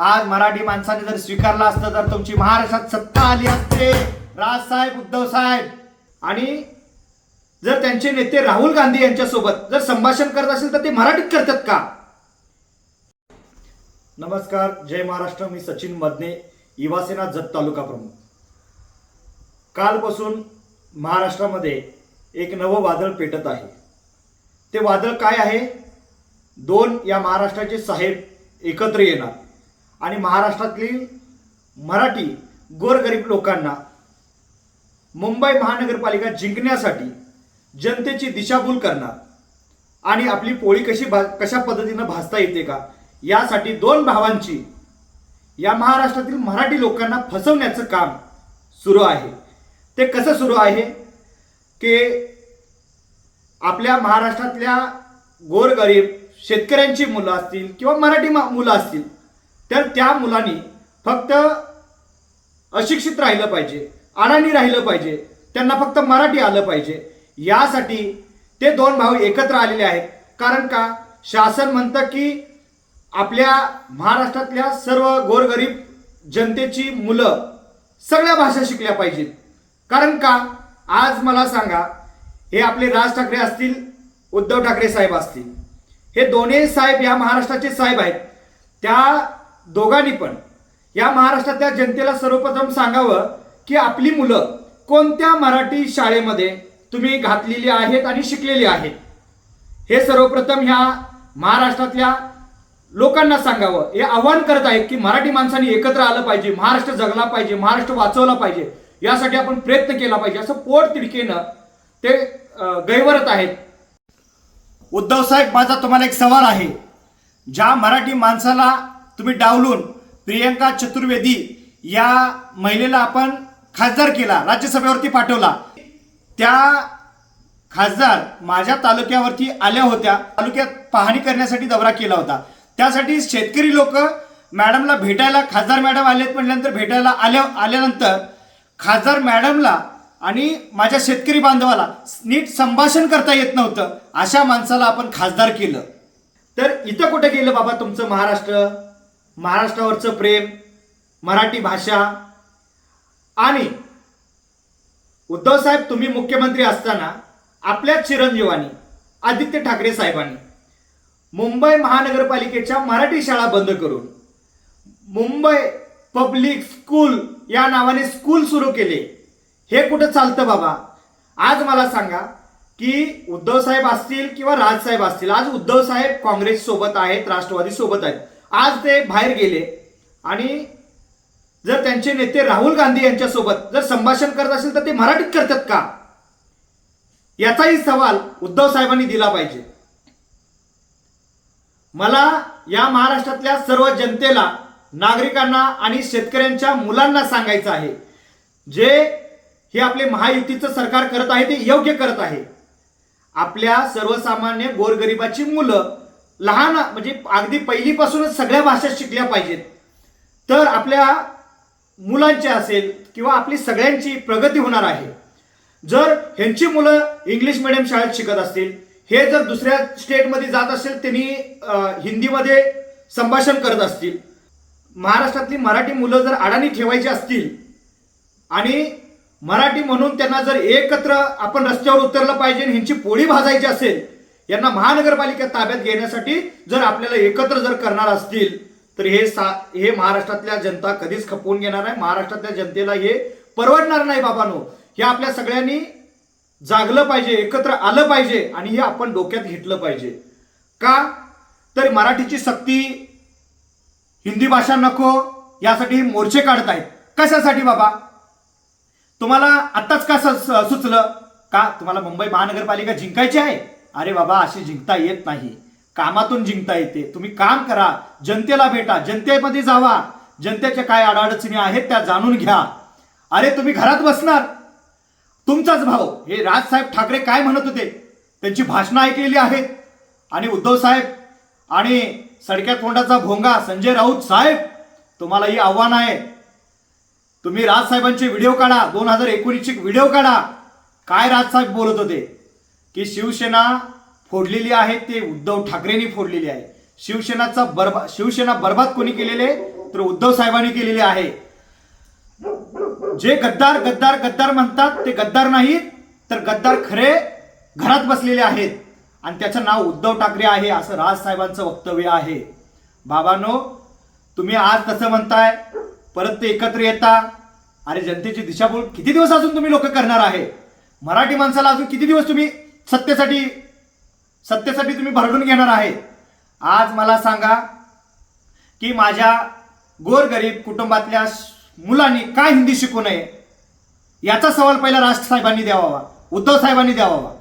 आज मराठी माणसाने जर स्वीकारला असतं तर तुमची महाराष्ट्रात सत्ता आली असते. राजसाहेब उद्धव साहेब. आणि जर त्यांचे नेते राहुल गांधी यांच्यासोबत जर संभाषण करत असेल तर ते मराठीत करतात का? नमस्कार जय महाराष्ट्र. मी सचिन मदने युवासेना जत तालुका प्रमुख. कालपासून महाराष्ट्रामध्ये एक नवं वादळ पेटत आहे. ते वादळ काय आहे? दोन या महाराष्ट्राचे साहेब एकत्र येणार. आणि महाराष्ट्रातली मराठी गोरगरीब लोकांना मुंबई महानगरपालिका जिंकण्यासाठी जनतेची दिशाभूल करणार. आणि आपली पोळी कशी भा कशा पद्धतीनं भासता येते का? यासाठी दोन भावांची या महाराष्ट्रातील मराठी लोकांना फसवण्याचं काम सुरू आहे. ते कसं सुरू आहे? की आपल्या महाराष्ट्रातल्या गोरगरीब शेतकऱ्यांची मुलं असतील किंवा मराठी मा- मुलं असतील तर त्या मुलांनी फक्त अशिक्षित राहिलं पाहिजे अडाणी राहिलं पाहिजे त्यांना फक्त मराठी आलं पाहिजे. यासाठी ते दोन भाऊ एकत्र आलेले आहेत. कारण का? शासन म्हणतं की आपल्या महाराष्ट्रातल्या सर्व गोरगरीब जनतेची मुलं सगळ्या भाषा शिकल्या पाहिजेत. कारण का? आज मला सांगा हे आपले राज ठाकरे असतील उद्धव ठाकरे साहेब असतील हे दोन्ही साहेब या महाराष्ट्राचे साहेब आहेत. त्या दोघांनी पण. या महाराष्ट्रातल्या जनतेला सर्वप्रथम सांगावं की आपली मुलं कोणत्या मराठी शाळेमध्ये तुम्ही घातलेली आहेत आणि शिकलेली आहेत? हे सर्वप्रथम ह्या महाराष्ट्रातल्या लोकांना सांगावं. हे आव्हान करत आहेत की मराठी माणसांनी एकत्र आलं पाहिजे महाराष्ट्र जगला पाहिजे महाराष्ट्र वाचवला पाहिजे. यासाठी आपण प्रयत्न केला पाहिजे. असं पोट तिडकेनं ते गैवरत आहेत. उद्धव साहेब माझा तुम्हाला एक सवाल आहे. ज्या मराठी माणसाला तुम्ही डावलून प्रियंका चतुर्वेदी या महिलेला आपण खासदार केला राज्यसभेवरती पाठवला. त्या खासदार माझ्या तालुक्यावरती आल्या होत्या तालुक्यात पाहणी करण्यासाठी दौरा केला होता. त्यासाठी शेतकरी लोक मॅडमला भेटायला खासदार मॅडम आलेत म्हटल्यानंतर भेटायला आल्या आल्यानंतर खासदार मॅडमला आणि माझ्या शेतकरी बांधवाला नीट संभाषण करता येत नव्हतं अशा माणसाला आपण खासदार केलं. तर इथं कुठे गेलं बाबा तुमचं महाराष्ट्र? महाराष्ट्रावरचं प्रेम मराठी भाषा आणि उद्धव साहेब तुम्ही मुख्यमंत्री असताना आपल्याच चिरंजीवानी आदित्य ठाकरे साहेबांनी मुंबई महानगरपालिकेच्या मराठी शाळा बंद करून मुंबई पब्लिक स्कूल या नावाने स्कूल सुरू केले. हे कुठं चालतं बाबा? आज मला सांगा की उद्धवसाहेब असतील किंवा राजसाहेब असतील आज उद्धवसाहेब काँग्रेससोबत आहेत राष्ट्रवादीसोबत आहेत. आज ते बाहेर गेले आणि जर त्यांचे नेते राहुल गांधी यांच्यासोबत जर संभाषण करत असेल तर ते मराठीत करतात का? याचाही सवाल उद्धव साहेबांनी दिला पाहिजे. मला या महाराष्ट्रातल्या सर्व जनतेला नागरिकांना आणि शेतकऱ्यांच्या मुलांना सांगायचं आहे. जे हे आपले महायुतीचं सरकार करत आहे ते योग्य करत आहे. आपल्या सर्वसामान्य गोरगरिबाची मुलं लहान म्हणजे अगदी पहिलीपासूनच सगळ्या भाषा शिकल्या पाहिजेत. तर आपल्या मुलांची असेल किंवा आपली सगळ्यांची प्रगती होणार आहे. जर ह्यांची मुलं इंग्लिश मिडियम शाळेत शिकत असतील हे जर दुसऱ्या स्टेटमध्ये जात असेल त्यांनी हिंदीमध्ये संभाषण करत असतील. महाराष्ट्रातली मराठी मुलं जर अडाणी ठेवायची असतील आणि मराठी म्हणून त्यांना जर एकत्र आपण रस्त्यावर उतरलं पाहिजे ह्यांची पोळी भाजायची असेल यांना महानगरपालिकेत ताब्यात घेण्यासाठी जर आपल्याला एकत्र जर करणार असतील तर हे सा हे महाराष्ट्रातल्या जनता कधीच खपवून घेणार नाही. महाराष्ट्रातल्या जनतेला हे परवडणार नाही बाबांनो. हे आपल्या सगळ्यांनी जागलं पाहिजे एकत्र आलं पाहिजे आणि हे आपण डोक्यात घेतलं पाहिजे. का? तर मराठीची सक्ती हिंदी भाषा नको यासाठी मोर्चे काढतायत कशासाठी बाबा? तुम्हाला आत्ताच का सुचलं? का? तुम्हाला मुंबई महानगरपालिका जिंकायची आहे? अरे बाबा अशी जिंकता येत नाही. कामातून जिंकता येते. तुम्ही काम करा. जनतेला भेटा. जनतेमध्ये जावा. जनतेच्या काय अडचणी आहेत त्या जाणून घ्या. अरे तुम्ही घरात बसणार? तुमचाच भाऊ. हे राजसाहेब ठाकरे काय म्हणत होते? त्यांची भाषणं ऐकलेली आहेत. आणि उद्धव साहेब आणि सडक्या तोंडाचा भोंगा संजय राऊत साहेब तुम्हाला ही आव्हान आहे. तुम्ही राजसाहेबांचे व्हिडिओ काढा. दोन हजार एकोणीसचे व्हिडिओ काढा. काय राजसाहेब बोलत होते? की शिवसेना फोडलेली आहे ते उद्धव ठाकरेंनी फोडलेली आहे. शिवसेनाचा बरबा शिवसेना बर्बाद कोणी केलेले? तर उद्धव साहेबांनी केलेले आहे. जे गद्दार गद्दार गद्दार म्हणतात ते गद्दार नाहीत तर गद्दार खरे घरात बसलेले आहेत. आणि त्याचं नाव उद्धव ठाकरे आहे असं राज साहेबांचं वक्तव्य आहे. बाबानो तुम्ही आज तसं म्हणताय परत ते एकत्र येता. अरे जनतेची दिशाभूल किती दिवस अजून तुम्ही लोक करणार आहे? मराठी माणसाला अजून किती दिवस तुम्ही सत्तेसाठी सत्तेसाठी तुम्ही भरडून घेणार आहे. आज मला सांगा की माझ्या गोरगरीब कुटुंबातल्या मुलांनी काय हिंदी शिकू नये? याचा सवाल पहिला राज साहेबांनी द्यावा. उद्धव साहेबांनी द्यावा.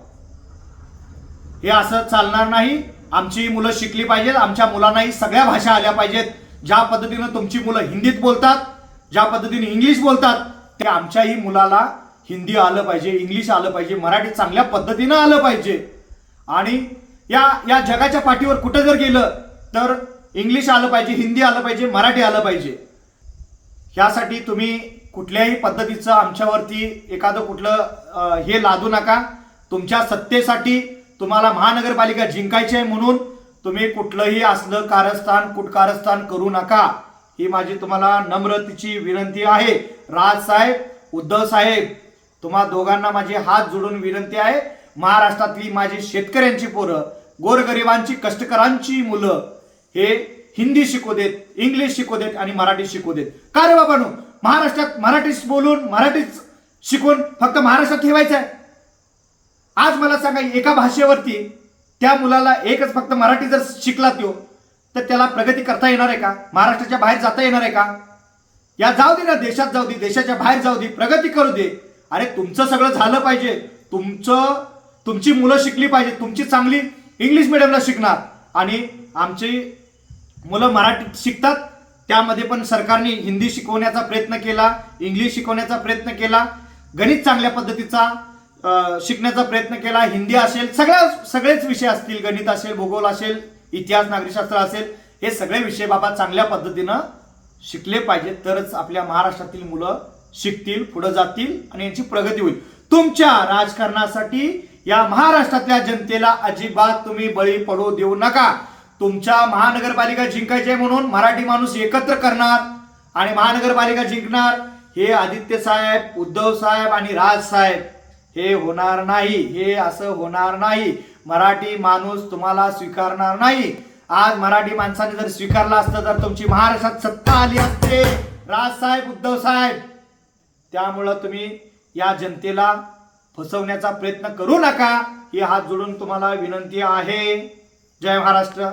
हे असं चालणार नाही. आमची मुलं शिकली पाहिजेत. आमच्या मुलांनाही सगळ्या भाषा आल्या पाहिजेत. ज्या पद्धतीनं तुमची मुलं हिंदीत बोलतात ज्या पद्धतीने इंग्लिश बोलतात ते आमच्याही मुलाला हिंदी आलं पाहिजे इंग्लिश आलं पाहिजे मराठी चांगल्या पद्धतीनं आलं पाहिजे. आणि या या जगाच्या पाठीवर कुठं जर गेलं तर इंग्लिश आलं पाहिजे हिंदी आलं पाहिजे मराठी आलं पाहिजे. ह्यासाठी तुम्ही कुठल्याही पद्धतीचं आमच्यावरती एखादं कुठलं हे लादू नका. तुमच्या सत्तेसाठी तुम्हाला महानगरपालिका जिंकायची आहे म्हणून तुम्ही कुठलंही असलं कारस्थान कुटकारस्थान करू नका. ही माझी तुम्हाला नम्रतेची विनंती आहे. राज साहेब उद्धव साहेब तुम्हा दोघांना माझे हात जोडून विनंती आहे महाराष्ट्रातली माझी शेतकऱ्यांची पोरं गोरगरिबांची कष्टकरांची मुलं हे हिंदी शिकू देत इंग्लिश शिकू देत आणि मराठी शिकू देत. का रे बाबांनो? महाराष्ट्रात मराठीच बोलून मराठीच शिकून फक्त महाराष्ट्रात ठेवायचं आहे? आज मला सांगा एका भाषेवरती त्या मुलाला एकच फक्त मराठी जर शिकला तो तर त्याला प्रगती करता येणार आहे का? महाराष्ट्राच्या बाहेर जाता येणार आहे का? या जाऊ दे ना देशात जाऊ दे देशाच्या बाहेर जाऊ दे प्रगती करू दे. अरे तुमचं सगळं झालं पाहिजे. तुमचं तुमची मुलं शिकली पाहिजे. तुमची चांगली इंग्लिश मिडियमला शिकणार. आणि आमची मुलं मराठी शिकतात. त्यामध्ये पण सरकारने हिंदी शिकवण्याचा प्रयत्न केला इंग्लिश शिकवण्याचा प्रयत्न केला गणित चांगल्या पद्धतीचा शिकण्याचा प्रयत्न केला. हिंदी असेल सगळ्या सगळेच विषय असतील. गणित असेल भूगोल असेल इतिहास नागरिकशास्त्र असेल हे सगळे विषय बाबा चांगल्या पद्धतीनं शिकले पाहिजेत. तरच आपल्या महाराष्ट्रातील मुलं शिकतील पुढे जातील आणि यांची प्रगती होईल. तुमच्या राजकारणासाठी या महाराष्ट्रातल्या जनतेला अजिबात तुम्ही बळी पडू देऊ नका. तुमच्या महानगरपालिका जिंकायचे म्हणून मराठी माणूस एकत्र करणार आणि महानगरपालिका जिंकणार हे आदित्य साहेब उद्धव साहेब आणि राज साहेब. हे होणार नाही हे असं होणार नाही. मराठी माणूस तुम्हाला स्वीकारणार नाही. आज मराठी माणसाने जर स्वीकारलं असतं तर तुमची महाराष्ट्रात सत्ता आली असते. राज साहेब उद्धव साहेब. त्यामुळं तुम्ही या जनतेला फसवण्याचा प्रयत्न करू नका. ही हात जोडून तुम्हाला विनंती आहे. जय महाराष्ट्र.